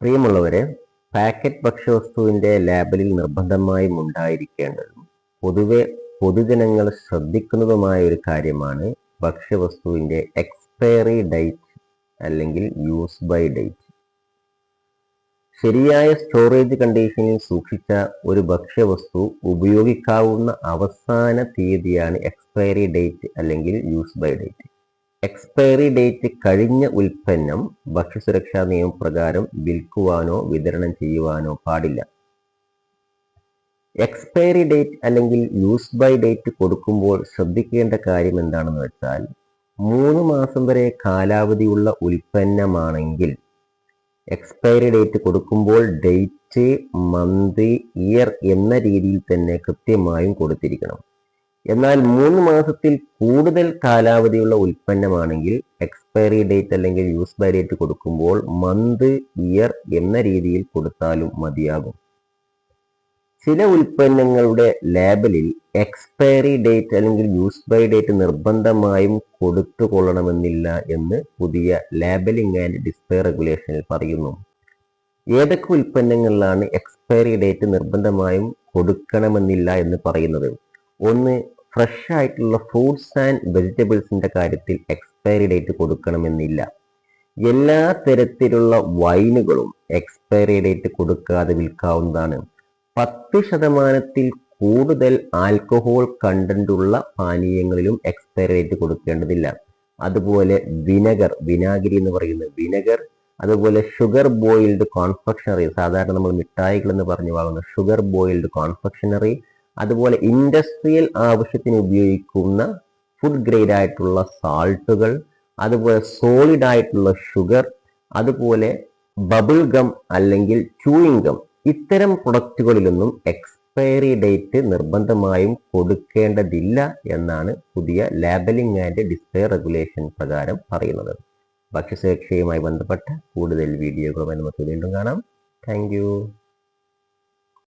പ്രിയമുള്ളവരെ പാക്കറ്റ് ഭക്ഷ്യവസ്തുവിന്റെ ലേബലിൽ നിർബന്ധമായും ഉണ്ടായിരിക്കേണ്ടതും പൊതുവെ പൊതുജനങ്ങൾ ശ്രദ്ധിക്കുന്നതുമായ ഒരു കാര്യമാണ് ഭക്ഷ്യവസ്തുവിന്റെ എക്സ്പയറി ഡേറ്റ് അല്ലെങ്കിൽ യൂസ് ബൈ ഡേറ്റ്. ശരിയായ സ്റ്റോറേജ് കണ്ടീഷനിൽ സൂക്ഷിച്ച ഒരു ഭക്ഷ്യവസ്തു ഉപയോഗിക്കാവുന്ന അവസാന തീയതിയാണ് എക്സ്പയറി ഡേറ്റ് അല്ലെങ്കിൽ use by date. Expiry date കഴിഞ്ഞ ഉൽപ്പന്നം ഭക്ഷ്യസുരക്ഷാ നിയമപ്രകാരം വിൽക്കുവാനോ വിതരണം ചെയ്യുവാനോ പാടില്ല. എക്സ്പയറി ഡേറ്റ് അല്ലെങ്കിൽ യൂസ് ബൈ ഡേറ്റ് കൊടുക്കുമ്പോൾ ശ്രദ്ധിക്കേണ്ട കാര്യം എന്താണെന്ന് വെച്ചാൽ മൂന്ന് മാസം വരെ കാലാവധിയുള്ള ഉൽപ്പന്നമാണെങ്കിൽ എക്സ്പയറി ഡേറ്റ് കൊടുക്കുമ്പോൾ ഡേറ്റ് മന്ത് ഇയർ എന്ന രീതിയിൽ തന്നെ കൃത്യമായും കൊടുത്തിരിക്കണം. എന്നാൽ മൂന്ന് മാസത്തിൽ കൂടുതൽ കാലാവധിയുള്ള ഉൽപ്പന്നമാണെങ്കിൽ എക്സ്പയറി ഡേറ്റ് അല്ലെങ്കിൽ യൂസ് ബൈ ഡേറ്റ് കൊടുക്കുമ്പോൾ മന്ത് ഇയർ എന്ന രീതിയിൽ കൊടുത്താലും മതിയാകും. ചില ഉൽപ്പന്നങ്ങളുടെ ലേബലിൽ എക്സ്പയറി ഡേറ്റ് അല്ലെങ്കിൽ യൂസ് ബൈ ഡേറ്റ് നിർബന്ധമായും കൊടുത്തു കൊള്ളണമെന്നില്ല എന്ന് പുതിയ ലേബലിംഗ് ആൻഡ് ഡിസ്പ്ലേ റെഗുലേഷനിൽ പറയുന്നു. ഏതൊക്കെ ഉൽപ്പന്നങ്ങളിലാണ് എക്സ്പയറി ഡേറ്റ് നിർബന്ധമായും കൊടുക്കണമെന്നില്ല എന്ന് പറയുന്നത്? ഒന്ന് ഫ്രഷ് ആയിട്ടുള്ള ഫ്രൂട്ട്സ് ആൻഡ് വെജിറ്റബിൾസിന്റെ കാര്യത്തിൽ എക്സ്പയറി ഡേറ്റ് കൊടുക്കണമെന്നില്ല. എല്ലാ തരത്തിലുള്ള വൈനുകളും എക്സ്പയറി ഡേറ്റ് കൊടുക്കാതെ വിൽക്കാവുന്നതാണ്. പത്ത് ശതമാനത്തിൽ കൂടുതൽ ആൽക്കഹോൾ കണ്ടന്റ് ഉള്ള പാനീയങ്ങളിലും എക്സ്പയറി ഡേറ്റ് കൊടുക്കേണ്ടതില്ല. അതുപോലെ വിനെഗർ വിനാഗിരി എന്ന് പറയുന്ന വിനെഗർ അതുപോലെ ഷുഗർ ബോയിൽഡ് കോൺഫെക്ഷണറി സാധാരണ നമ്മൾ മിഠായികൾ എന്ന് പറഞ്ഞു വാങ്ങുന്ന ഷുഗർ ബോയിൽഡ് കോൺഫെക്ഷണറി അതുപോലെ ഇൻഡസ്ട്രിയൽ ആവശ്യത്തിന് ഉപയോഗിക്കുന്ന ഫുഡ് ഗ്രേഡ് ആയിട്ടുള്ള സാൾട്ടുകൾ അതുപോലെ സോളിഡ് ആയിട്ടുള്ള ഷുഗർ അതുപോലെ ബബിൾ ഗം അല്ലെങ്കിൽ ചൂയിങ് ഗം ഇത്തരം പ്രൊഡക്റ്റുകളിലൊന്നും എക്സ്പയറി ഡേറ്റ് നിർബന്ധമായും കൊടുക്കേണ്ടതില്ല എന്നാണ് പുതിയ ലേബലിംഗ് ആൻഡ് ഡിസ്പ്ലേ റെഗുലേഷൻ പ്രകാരം പറയുന്നത്. ഭക്ഷ്യസുരക്ഷയുമായി ബന്ധപ്പെട്ട കൂടുതൽ വീഡിയോകളുമായി നമുക്ക് വീണ്ടും കാണാം. താങ്ക്